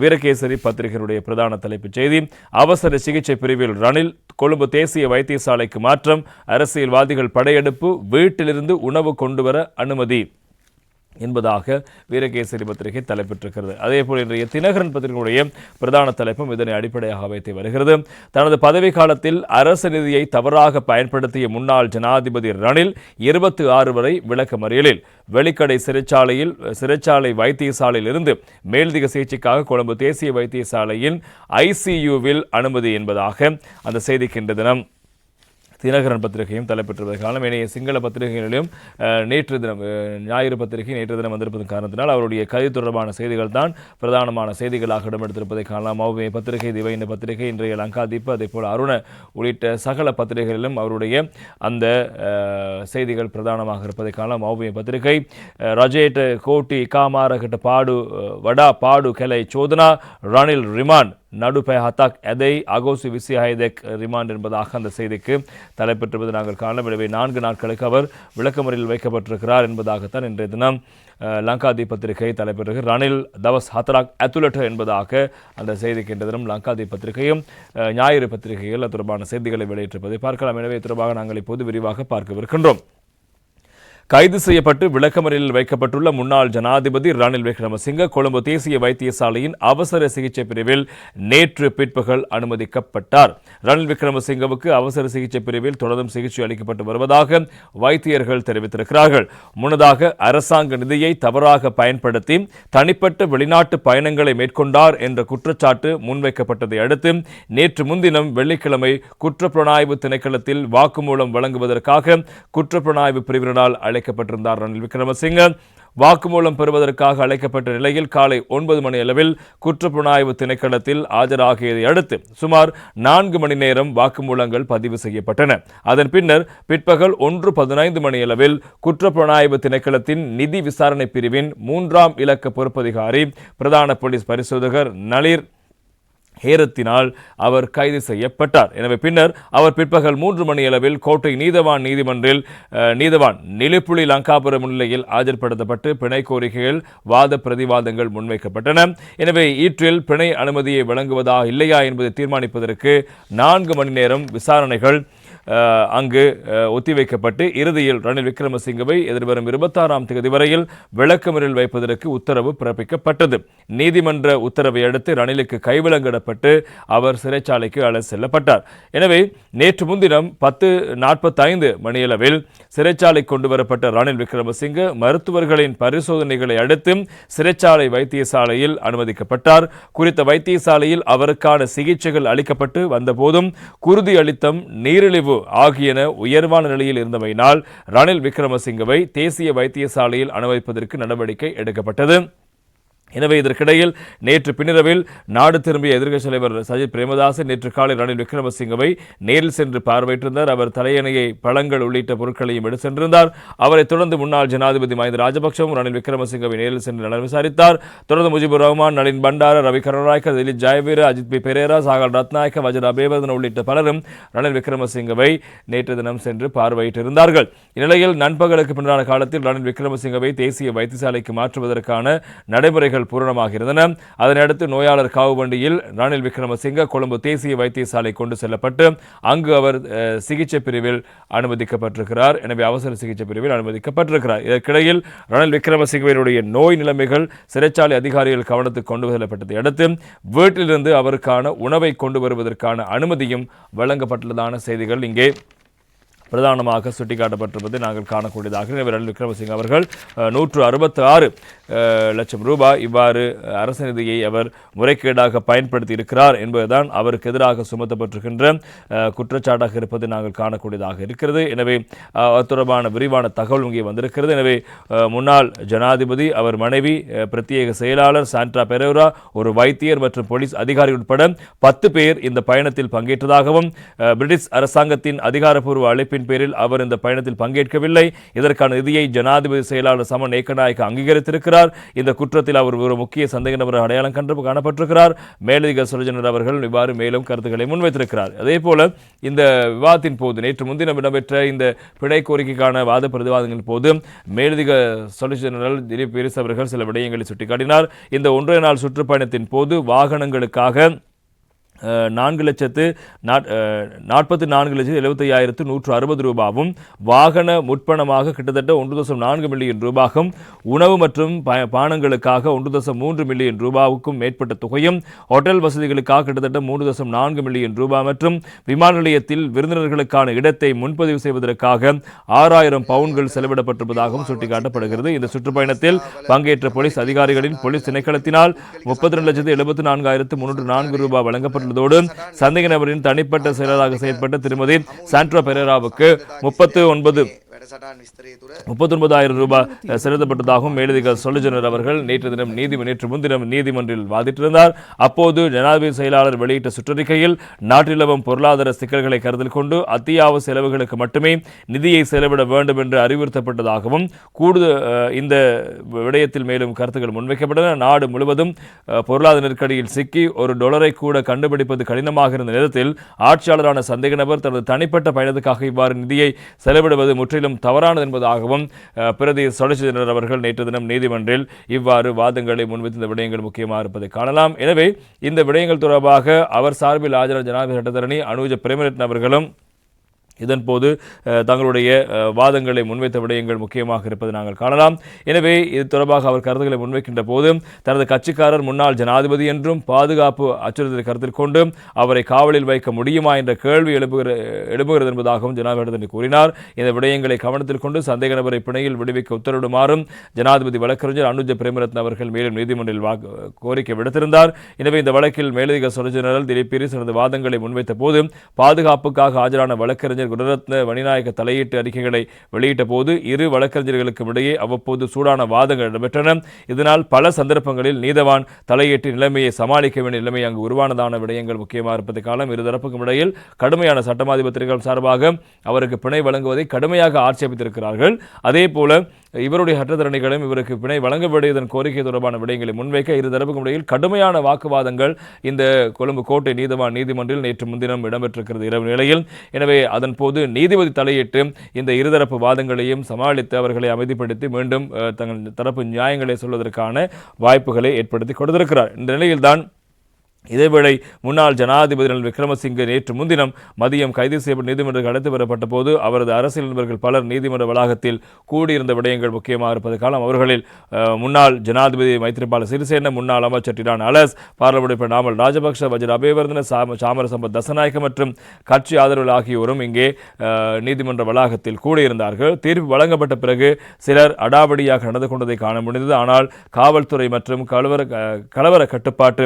வீரகேசரி பத்திரிகையுடைய பிரதான தலைப்புச் செய்தி. அவசர சிகிச்சை பிரிவில் ரணில் கொழும்பு தேசிய வைத்தியசாலைக்கு மாற்றம் அரசியல்வாதிகள் படையெடுப்பு வீட்டிலிருந்து உணவு கொண்டுவர அனுமதி. என்பதாக வீரகேசரி பத்திரிகை தலைப்பிட்டிருக்கிறது. அதே போல் இன்றைய தினகரன் பத்திரிகையுடைய பிரதான தலைப்பும் இதனை அடிப்படையாக வைத்து வருகிறது. தனது பதவி காலத்தில் அரசு நிதியை தவறாக பயன்படுத்திய முன்னாள் ஜனாதிபதி ரணில் இருபத்தி ஆறு வரை விளக்கமறியலில் வெளிக்கடை சிறைச்சாலையில் சிறைச்சாலை வைத்தியசாலையில் இருந்து மேல்திக சிகிச்சைக்காக கொழும்பு தேசிய வைத்தியசாலையின் ஐசியூவில் அனுமதி என்பதாக அந்த செய்திக்கு இன்று தினம். தினகரன் பத்திரிகையும் தலைப்பெற்றுவது காரணம் ஏனைய சிங்கள பத்திரிகைகளிலும் நேற்று தினம் ஞாயிறு பத்திரிகை நேற்று தினம் வந்திருப்பதன் காரணத்தினால் அவருடைய கைது தொடர்பான செய்திகள் தான் பிரதானமான செய்திகளாக இடம்பெடுத்திருப்பதை காணலாம். மௌமே பத்திரிகை திவைந்த பத்திரிகை இன்றைய லங்காதீப் அதே போல் அருண உள்ளிட்ட சகல பத்திரிகைகளிலும் அவருடைய அந்த செய்திகள் பிரதானமாக இருப்பதை காணலாம். மௌமே பத்திரிகை அஹ், ரஜேட் கோட்டி காமாரகட்ட பாடு வடா பாடு கெலை சோதனா ரணில் ரிமான் நடுபை ஹத்தாக். எதை அகோசு விசிஹைதெக் ரிமாண்ட் என்பதாக அந்த செய்திக்கு தலைப்பெற்றிருப்பது நாங்கள் காணலாம் எனவே நான்கு நாட்களுக்கு அவர் விளக்கமறியில் வைக்கப்பட்டிருக்கிறார் என்பதாகத்தான் இன்றைய தினம் லங்கா லங்காதி பத்திரிகை தலைப்பெற்று ரணில் தவஸ் ஹத்ராக் அத்துலட் என்பதாக அந்த செய்திக்கு இன்றைய தினம் லங்காதி பத்திரிகையும் ஞாயிறு பத்திரிகைகள் தொடர்பான செய்திகளை வெளியிட்டிருப்பதை பார்க்கலாம். எனவே தொடர்பாக நாங்கள் இப்போது விரிவாக பார்க்கவிருக்கின்றோம். கைது செய்யப்பட்டு விளக்கமறியலில் வைக்கப்பட்டுள்ள முன்னாள் ஜனாதிபதி ரணில் விக்ரமசிங்க கொழும்பு தேசிய வைத்தியசாலையின் அவசர சிகிச்சை பிரிவில் நேற்று பிற்பகல் அனுமதிக்கப்பட்டார். ரணில் விக்ரமசிங்கவுக்கு அவசர சிகிச்சை பிரிவில் தொடர்ந்தும் சிகிச்சை அளிக்கப்பட்டு வருவதாக வைத்தியர்கள் தெரிவித்திருக்கிறார்கள். முன்னதாக அரசாங்க நிதியை தவறாக பயன்படுத்தி தனிப்பட்ட வெளிநாட்டு பயணங்களை மேற்கொண்டார் என்ற குற்றச்சாட்டு முன்வைக்கப்பட்டதை அடுத்து நேற்று முன்தினம் வெள்ளிக்கிழமை குற்றப்புலனாய்வு திணைக்களத்தில் வாக்குமூலம் வழங்குவதற்காக குற்றப்புலனாய்வு பிரிவினரால் அழைக்கப்பட்டிருந்தார் ரணில் விக்ரமசிங்க. வாக்குமூலம் பெறுவதற்காக அழைக்கப்பட்ட நிலையில் காலை ஒன்பது மணி அளவில் குற்றப்புலனாய்வு திணைக்களத்தில் ஆஜராகியதை அடுத்து சுமார் நான்கு மணி நேரம் வாக்குமூலங்கள் பதிவு செய்யப்பட்டன. அதன் பின்னர் பிற்பகல் ஒன்று பதினைந்து மணி அளவில் குற்றப்புலனாய்வு திணைக்களத்தின் நிதி விசாரணை பிரிவின் மூன்றாம் இலக்க பொறுப்பதிகாரி பிரதான போலீஸ் பரிசோதகர் நளிர் ஹேரத்தினால் அவர் கைது செய்யப்பட்டார். எனவே பின்னர் அவர் பிற்பகல் மூன்று மணியளவில் கோட்டை நீதவான் நீதிமன்றில் நீதவான் நிலுப்புலி லங்காபுரம் நிலையில் ஆஜர்படுத்தப்பட்டு பிணை கோரிக்கைகள் வாத பிரதிவாதங்கள் முன்வைக்கப்பட்டன. எனவே ஈற்றில் பிணை அனுமதியை வழங்குவதா இல்லையா என்பதை தீர்மானிப்பதற்கு நான்கு மணி நேரம் விசாரணைகள் அங்கு ஒத்திவைக்கப்பட்டு இறுதியில் ரணில் விக்ரமசிங்கவை எதிர்வரும் இருபத்தாறாம் தேதி வரையில் விளக்கமறில் வைப்பதற்கு உத்தரவு பிறப்பிக்கப்பட்டது. நீதிமன்ற உத்தரவை அடுத்து ரணிலுக்கு கைவிலங்கிடப்பட்டு அவர் சிறைச்சாலைக்கு அழைத்து செல்லப்பட்டார். எனவே நேற்று முன்தினம் பத்து நாற்பத்தைந்து மணியளவில் சிறைச்சாலை கொண்டு வரப்பட்ட ரணில் விக்ரமசிங்க மருத்துவர்களின் பரிசோதனைகளை அடுத்து சிறைச்சாலை வைத்தியசாலையில் அனுமதிக்கப்பட்டார். குறித்த வைத்தியசாலையில் அவருக்கான சிகிச்சைகள் அளிக்கப்பட்டு வந்தபோதும் குருதி அளித்தம் நீரிழிவு ஆகியன உயர்வான நிலையில் இருந்தமையினால் ரணில் விக்ரமசிங்கவை தேசிய வைத்தியசாலையில் அனுமதிப்பதற்கு நடவடிக்கை எடுக்கப்பட்டது. எனவே இதற்கிடையில் நேற்று பின்னிரவில் நாடு திரும்பிய எதிர்க்கட்சி தலைவர் சஜித் பிரேமதாசன் நேற்று காலை ரணில் விக்ரமசிங்கவை நேரில் சென்று பார்வையிட்டிருந்தார். அவர் தலையணையை பழங்கள் உள்ளிட்ட பொருட்களையும் எடுத்து சென்றிருந்தார். அவரைத் தொடர்ந்து முன்னாள் ஜனாதிபதி மஹிந்த ராஜபக்சவும் ரணில் விக்ரமசிங்கவை நேரில் சென்று நலன் விசாரித்தார். தொடர்ந்து முஜிபுர் ரஹ்மான் நளின் பண்டார ரவி கருணாநாயக்க திலீப் ஜெயவீர அஜித் பி பெரேரா சாகர் ரத்நாயக்க வஜர் அபேவர்தன் உள்ளிட்ட பலரும் ரணில் விக்ரமசிங்கவை நேற்று தினம் சென்று பார்வையிட்டிருந்தார்கள். இந்நிலையில் நண்பகலுக்கு பின்னரான காலத்தில் ரணில் விக்ரமசிங்கவை தேசிய வைத்தியசாலைக்கு மாற்றுவதற்கான நடைமுறைகள் பூரணமாக இருந்தன அதனையடுத்து நோயாளர் காவுவண்டியில் ரணில் விக்ரமசிங்க கொழும்பு தேசிய வைத்தியசாலை கொண்டு செல்லப்பட்டு அங்கு அவர் சிகிச்சை பிரிவில் அனுமதிக்கப்பட்டிருக்கிறார். எனவே அவசர சிகிச்சை பிரிவில் அனுமதிக்கப்பட்டிருக்கிறார். இதற்கிடையில் ரணில் விக்ரமசிங்கவினுடைய நோய் நிலைமைகள் சிறைச்சாலை அதிகாரிகள் கவனத்துக்கு கொண்டு செல்லப்பட்டதை அடுத்து வீட்டிலிருந்து அவருக்கான உணவை கொண்டு வருவதற்கான அனுமதியும் வழங்கப்பட்டுள்ளதான செய்திகள் இங்கே பிரதானமாக சுட்டிக்காட்டப்பட்டிருப்பதை நாங்கள் காணக்கூடியதாக எனவே ரணில் விக்ரமசிங்க அவர்கள் நூற்று அறுபத்தி ஆறு லட்சம் ரூபாய் இவ்வாறு அரசு நிதியை அவர் முறைகேடாக பயன்படுத்தி இருக்கிறார் என்பதுதான் அவருக்கு எதிராக சுமத்தப்பட்டிருக்கின்ற குற்றச்சாட்டாக இருப்பது நாங்கள் காணக்கூடியதாக இருக்கிறது. எனவே அது தொடர்பான விரிவான தகவல் இங்கே வந்திருக்கிறது. எனவே முன்னாள் ஜனாதிபதி அவர் மனைவி பிரத்யேக செயலாளர் சாண்ட்ரா பெரேரா ஒரு வைத்தியர் மற்றும் போலீஸ் அதிகாரி உட்பட பத்து பேர் இந்த பயணத்தில் பங்கேற்றதாகவும் பிரிட்டிஷ் அரசாங்கத்தின் அதிகாரப்பூர்வ அழைப்பின் அழைப்பின் பேரில் அவர் இந்த பயணத்தில் பங்கேற்கவில்லை. இதற்கான நிதியை ஜனாதிபதி செயலாளர் சமன் ஏக்கநாயக்க அங்கீகரித்திருக்கிறார். இந்த குற்றத்தில் அவர் ஒரு முக்கிய சந்தேக நபர் அடையாளம் கண்டு காணப்பட்டிருக்கிறார். மேலதிக சுரஜனர் அவர்கள் இவ்வாறு மேலும் கருத்துக்களை முன்வைத்திருக்கிறார். அதே போல இந்த விவாதத்தின் போது நேற்று முன்தினம் இடம்பெற்ற இந்த பிணை கோரிக்கைக்கான வாத பிரதிவாதங்களின் போது மேலதிக சொலிசிட்டர் ஜெனரல் திலீப் பீரிஸ் அவர்கள் சில விடயங்களை சுட்டிக்காட்டினார். இந்த ஒன்றரை நாள் சுற்றுப்பயணத்தின் போது வாகனங்களுக்காக நான்கு லட்சத்து நாட்- நாற்பத்தி நான்கு லட்சத்து எழுபத்தையாயிரத்து நூற்று அறுபது ரூபாவும் வாகன முற்பணமாக கிட்டத்தட்ட ஒன்று தசம் நான்கு மில்லியன் ரூபாயும் உணவு மற்றும் ப- பானங்களுக்காக ஒன்று தசம் மூன்று மில்லியன் ரூபாவுக்கும் மேற்பட்ட தொகையும் ஹோட்டல் வசதிகளுக்காக கிட்டத்தட்ட மூன்று தசம் நான்கு மில்லியன் ரூபாய் மற்றும் விமான நிலையத்தில் விருந்தினர்களுக்கான இடத்தை முன்பதிவு செய்வதற்காக ஆறாயிரம் பவுன்கள் செலவிடப்பட்டிருப்பதாகவும் சுட்டிக்காட்டப்படுகிறது. இந்த சுற்றுப்பயணத்தில் பங்கேற்ற போலீஸ் அதிகாரிகளின் போலீஸ் திணைக்களத்தினால் முப்பத்தி ரெண்டு லட்சத்து எழுபத்தி நான்காயிரத்து முன்னூற்று நான்கு ரூபாய் செய்யப்பட்டதோடு சந்தேக நபரின் தனிப்பட்ட செயலராக செயல்பட்ட திருமதி சாண்ட்ரா பெரேராவுக்கு முப்பத்து ஒன்பது முப்பத்தொன்பதாயிரம் ரூபாய் செலுத்தப்பட்டதாகவும் மேலதிக சொல்லுஜனர் அவர்கள் நேற்று தினம் நீதி நேற்று முன்தினம் நீதிமன்றில் வாதிட்டிருந்தார். அப்போது ஜனாதிபதி செயலாளர் வெளியிட்ட சுற்றறிக்கையில் நாட்டிலவும் பொருளாதார சிக்கல்களை கருத்தில் கொண்டு அத்தியாவசிய செலவுகளுக்கு மட்டுமே நிதியை செலவிட வேண்டும் என்று அறிவுறுத்தப்பட்டதாகவும் கூடுதல் இந்த விடயத்தில் மேலும் கருத்துக்கள் முன்வைக்கப்பட்டன. நாடு முழுவதும் பொருளாதார நெருக்கடியில் சிக்கி ஒரு டொலரை கூட கண்டுபிடிப்பது கடினமாக இருந்த நேரத்தில் ஆட்சியாளரான சந்தேக நபர் தனது தனிப்பட்ட பயணத்துக்காக இவ்வாறு நிதியை செலவிடுவது முற்றிலும் தவறானது என்பதாகவும் பிரதி சொலிசிட்டர் அவர்கள் நேற்று தினம் நீதிமன்றில் இவ்வாறு வாதங்களை முன்வைத்து இந்த விடயங்கள் முக்கியமாக இருப்பதை காணலாம். எனவே இந்த விடயங்கள் தொடர்பாக அவர் சார்பில் ஆஜரான ஜனாதிபதி சட்டத்தரணி அனுஜ பிரேமரத்ன அவர்களும் இதன்போது போது தங்களுடைய வாதங்களை முன்வைத்த விடயங்கள் முக்கியமாக இருப்பதை நாங்கள் காணலாம். எனவே இது தொடர்பாக அவர் கருத்துக்களை முன்வைக்கின்ற போது தனது கட்சிக்காரர் முன்னாள் ஜனாதிபதி என்றும் பாதுகாப்பு அச்சுறுத்தலை கருத்தில் கொண்டு அவரை காவலில் வைக்க முடியுமா என்ற கேள்வி எழுப்புகிற எழுப்புகிறது என்பதாகவும் ஜனாதிபதி கூறினார். இந்த விடயங்களை கவனத்தில் கொண்டு சந்தேக நபரை பிணையில் விடுவிக்க உத்தரவிடுமாறும் ஜனாதிபதி வழக்கறிஞர் அனுஜ பிரேமரத்ன அவர்கள் மேலும் நீதிமன்றில் கோரிக்கை விடுத்திருந்தார். எனவே இந்த வழக்கில் மேலதிக சொலிசிட்டர் ஜெனரல் திலீப் பீரிஸ் தனது வாதங்களை முன்வைத்த போது பாதுகாப்புக்காக ஆஜரான வழக்கறிஞர் குணரத்ன மணிநாயக தலையீட்டு அறிக்கைகளை வெளியிட்ட போது இரு வழக்கறிஞர்களுக்கும் இடையே அவ்வப்போது சூடான வாதங்கள் இடம்பெற்றன. இதனால் பல சந்தர்ப்பங்களில் நீதவான் தலையீட்டு நிலைமையை சமாளிக்க வேண்டிய நிலைமை அங்கு உருவானதான விடயங்கள் முக்கியமாக இருப்பது காலம் இருதரப்புக்கும் இடையில். கடுமையான சட்டமாதிபத்திரிகள் சார்பாக அவருக்கு பிணை வழங்குவதை கடுமையாக ஆட்சேபித்திருக்கிறார்கள். அதே போல இவருடைய சட்டத்தரணிகளும் இவருக்கு பிணை வழங்க வேண்டியதன் கோரிக்கை தொடர்பான விடயங்களை முன்வைக்க இரு தரப்புக்கும் இடையில் கடுமையான வாக்குவாதங்கள் இந்த கொழும்பு கோட்டை நீதவான் நீதிமன்றில் நேற்று முன்தினம் இடம்பெற்றிருக்கிறது இரவு நிலையில். எனவே அதன் போது நீதிபதி தலையிட்டு இந்த இருதரப்பு வாதங்களையும் சமாளித்து அவர்களை அமைதிப்படுத்தி மீண்டும் தங்கள் தரப்பு நியாயங்களை சொல்வதற்கான வாய்ப்புகளை ஏற்படுத்தி கொடுத்திருக்கிறார். இந்த நிலையில்தான் இதேவேளை முன்னாள் ஜனாதிபதி ரணில் விக்ரமசிங்கே நேற்று முன்தினம் மதியம் கைது செய்யப்பட்ட நீதிமன்றத்துக்கு அழைத்து வரப்பட்ட போது அவரது அரசியல் நண்பர்கள் பலர் நீதிமன்ற வளாகத்தில் கூடியிருந்த விடயங்கள் முக்கியமாக இருப்பது காலம் அவர்களில் முன்னாள் ஜனாதிபதி மைத்ரிபால சிறிசேன முன்னாள் அமைச்சர் டிரான் அலஸ் பார்லமெண்ட் உறுப்பினர் நாமல் ராஜபக்ஷ வஜ்ர அபேவர்தன சாம சாமர தசநாயக்க மற்றும் கட்சி ஆதரவுகள் ஆகியோரும் இங்கே நீதிமன்ற வளாகத்தில் கூடியிருந்தார்கள். தீர்ப்பு வழங்கப்பட்ட பிறகு சிலர் அடாவடியாக நடந்து கொண்டதை காண முடிந்தது. ஆனால் காவல்துறை மற்றும் கலவர கலவர கட்டுப்பாட்டு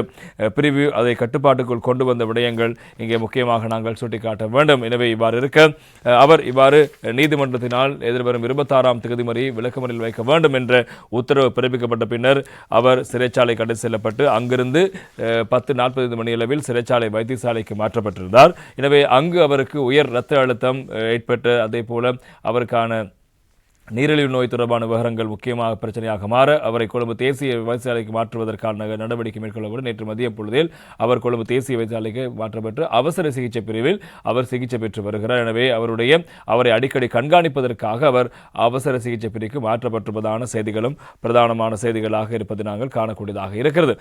பிரிவு அதை கட்டுப்பாட்டுக்குள் கொண்டு வந்த விடயங்கள் இங்கே முக்கியமாக நாங்கள் சுட்டிக்காட்ட வேண்டும். எனவே இவ்வாறு இருக்க அவர் இவ்வாறு நீதிமன்றத்தினால் எதிர்வரும் இருபத்தாறாம் தேதி வரை விளக்கமறில் வைக்க வேண்டும் என்ற உத்தரவு பிறப்பிக்கப்பட்ட பின்னர் அவர் சிறைச்சாலை கடை செல்லப்பட்டு அங்கிருந்து பத்து நாற்பது மணியளவில் சிறைச்சாலை வைத்தியசாலைக்கு மாற்றப்பட்டிருந்தார். எனவே அங்கு அவருக்கு உயர் இரத்த அழுத்தம் ஏற்பட்டு அதே போல அவருக்கான நீரிழிவு நோய் தொடர்பான விவரங்கள் முக்கியமாக பிரச்சனையாக மாற அவரை கொழும்பு தேசிய வைத்தியசாலைக்கு மாற்றுவதற்கான நடவடிக்கை மேற்கொள்ளப்படும் நேற்று மதிய பொழுதில் அவர் கொழும்பு தேசிய வைத்தியசாலைக்கு மாற்றப்பட்டு அவசர சிகிச்சை பிரிவில் அவர் சிகிச்சை பெற்று வருகிறார். எனவே அவருடைய அவரை அடிக்கடி கண்காணிப்பதற்காக அவர் அவசர சிகிச்சை பிரிவுக்கு மாற்றப்பட்டிருப்பதான செய்திகளும் பிரதானமான செய்திகளாக இருப்பதை நாங்கள் காணக்கூடியதாக இருக்கிறது.